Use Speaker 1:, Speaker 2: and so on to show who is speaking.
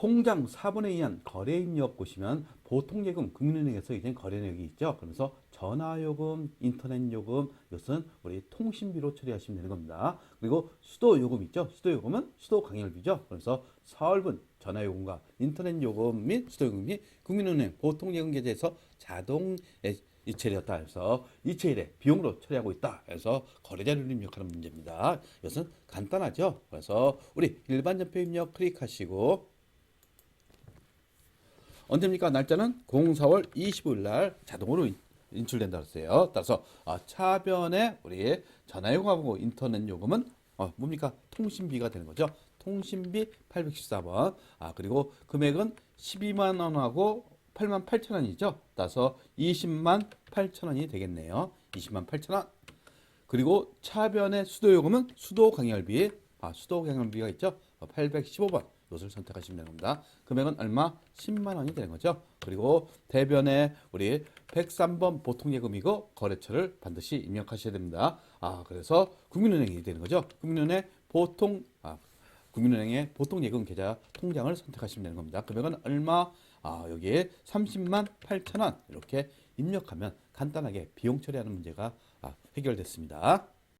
Speaker 1: 통장 4분에 의한 거래 입력 보시면 보통 예금 국민은행에서 이제 거래 내역이 있죠. 그러면서 전화 요금, 인터넷 요금 이것은 우리 통신비로 처리하시면 되는 겁니다. 그리고 수도 요금 있죠. 수도 요금은 수도 강열비죠. 그래서 서울분 전화 요금과 인터넷 요금 및 수도 요금이 국민은행 보통 예금 계좌에서 자동 이체되었다 해서 이체일에 비용으로 처리하고 있다 해서 거래자료를 입력하는 문제입니다. 이것은 간단하죠. 그래서 우리 일반 전표 입력 클릭하시고 언제입니까? 날짜는 04월 25일 날 자동으로 인- 인출된다 그랬어요. 따라서 아, 차변에 우리 전화요금하고 인터넷 요금은 어, 뭡니까? 통신비가 되는 거죠. 통신비 814번. 아, 그리고 금액은 12만 원하고 8만 8천 원이죠. 따라서 20만 8천 원이 되겠네요. 20만 8천 원. 그리고 차변의 수도 요금은 수도 강열비, 아 수도 강열비가 있죠. 815번 이것을 선택하시면 되는 겁니다. 금액은 얼마? 10만 원이 되는 거죠. 그리고 대변에 우리 103번 보통 예금이고 거래처를 반드시 입력하셔야 됩니다. 아 그래서 국민은행이 되는 거죠. 국민은행 보통 아 국민은행의 보통 예금 계좌 통장을 선택하시면 되는 겁니다. 금액은 얼마? 아, 여기에 30만 8천 원 이렇게 입력하면 간단하게 비용 처리하는 문제가 아, 해결됐습니다.